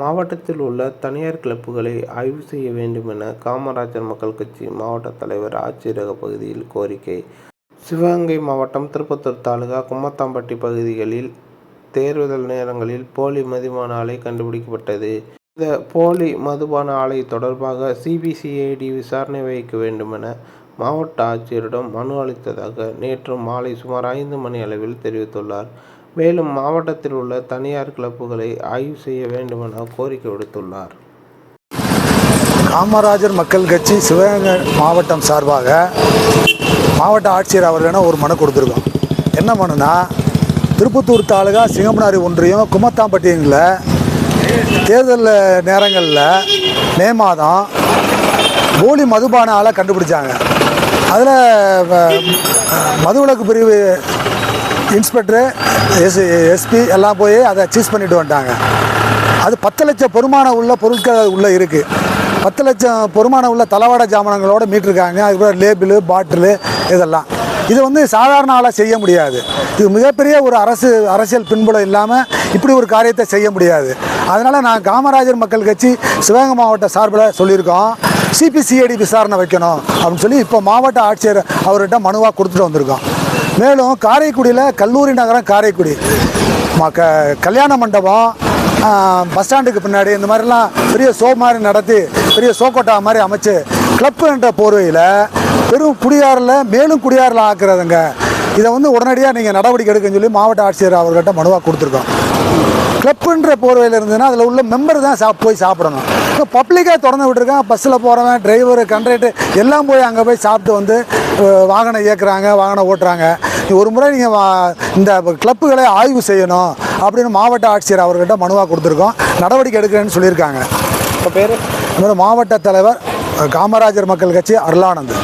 மாவட்டத்தில் உள்ள தனியார் கிளப்புகளை ஆய்வு செய்ய வேண்டும் என காமராஜர் மக்கள் கட்சி மாவட்ட தலைவர் ஆட்சியரக பகுதியில் கோரிக்கை. சிவகங்கை மாவட்டம் திருப்பத்தூர் தாலுகா கும்மத்தாம்பட்டி பகுதிகளில் தேர்தல் நேரங்களில் போலி மதுபான ஆலை கண்டுபிடிக்கப்பட்டது. இந்த போலி மதுபான ஆலை தொடர்பாக சிபிசிஐடி விசாரணை வைக்க வேண்டும் என மாவட்ட ஆட்சியரிடம் மனு அளித்ததாக நேற்று மாலை சுமார் ஐந்து மணி அளவில் தெரிவித்துள்ளார். மேலும் மாவட்டத்தில் உள்ள தனியார் கிளப்புகளை ஆய்வு செய்ய வேண்டும் என கோரிக்கை விடுத்துள்ளார். காமராஜர் மக்கள் கட்சி சிவகங்கை மாவட்டம் சார்பாக மாவட்ட ஆட்சியர் அவர்களிடம் ஒரு மனு கொடுத்துருக்கோம். என்ன மனுனா திருப்பத்தூர் தாலுகா சிங்கமனாரி ஒன்றியம் குமத்தாம்பட்டியில் தேர்தல் நேரங்களில் மே மாதம் போலி மதுபான ஆளை கண்டுபிடிச்சாங்க. அதில் மதுவிலக்கு பிரிவு இன்ஸ்பெக்டரு எஸ் எஸ்பி எல்லாம் போய் அதை சீஸ் பண்ணிட்டு வந்துட்டாங்க. அது பத்து லட்சம் பொறுமானம் உள்ள பொருட்கள் உள்ளே இருக்குது பத்து லட்சம் பொறுமானம் உள்ள தளவாட ஜாமானங்களோட மீட்டிருக்காங்க. அதுக்கப்புறம் லேபிளு பாட்டிலு இதெல்லாம். இது வந்து சாதாரண ஆளாக செய்ய முடியாது. இது மிகப்பெரிய ஒரு அரசு அரசியல் பின்புலம் இல்லாமல் இப்படி ஒரு காரியத்தை செய்ய முடியாது. அதனால் நான் காமராஜர் மக்கள் கட்சி சிவகங்கை மாவட்ட சார்பில் சொல்லியிருக்கோம். சிபிசிஐடி விசாரணை வைக்கணும் அப்படின்னு சொல்லி இப்போ மாவட்ட ஆட்சியர் அவர்கிட்ட மனுவாக கொடுத்துட்டு வந்திருக்கோம். மேலும் காரைக்குடியில் கல்லூரி நகரம் காரைக்குடி. ம- க கல்யாண மண்டபம் பஸ் ஸ்டாண்டுக்கு பின்னாடி இந்த மாதிரிலாம் பெரிய ஷோ மாதிரி நடத்தி பெரிய ஷோக்கோட்டா மாதிரி அமைச்சு கிளப் என்ற போர்வையில் பெரும் குடியாரில் மேலும் குடியாரில் ஆக்குறதுங்க. இதை வந்து உடனடியாக நீங்கள் நடவடிக்கை எடுக்கன்னு சொல்லி மாவட்ட ஆட்சியர் அவர்கிட்ட மனுவாக கொடுத்துருக்கோம். கிளப்புன்ற போர்வையில் இருந்ததுன்னா அதில் உள்ள மெம்பர் தான் சாப் போய் சாப்பிடணும். இப்போ பப்ளிக்காக திறந்து விட்டுருக்கான். பஸ்ஸில் போகிறவன் டிரைவர் கண்ட்ரக்டர் எல்லாம் போய் அங்கே போய் சாப்பிட்டு வந்து வாகனம் இயக்குறாங்க வாகனம் ஓட்டுறாங்க. ஒரு முறை நீங்கள் இந்த கிளப்புகளை ஆய்வு செய்யணும் அப்படின்னு மாவட்ட ஆட்சியர் அவர்கிட்ட மனுவாக கொடுத்துருக்கோம். நடவடிக்கை எடுக்கிறேன்னு சொல்லியிருக்காங்க. இப்போ பேர்? மாவட்ட தலைவர் காமராஜர் மக்கள் கட்சி அருளானந்த்.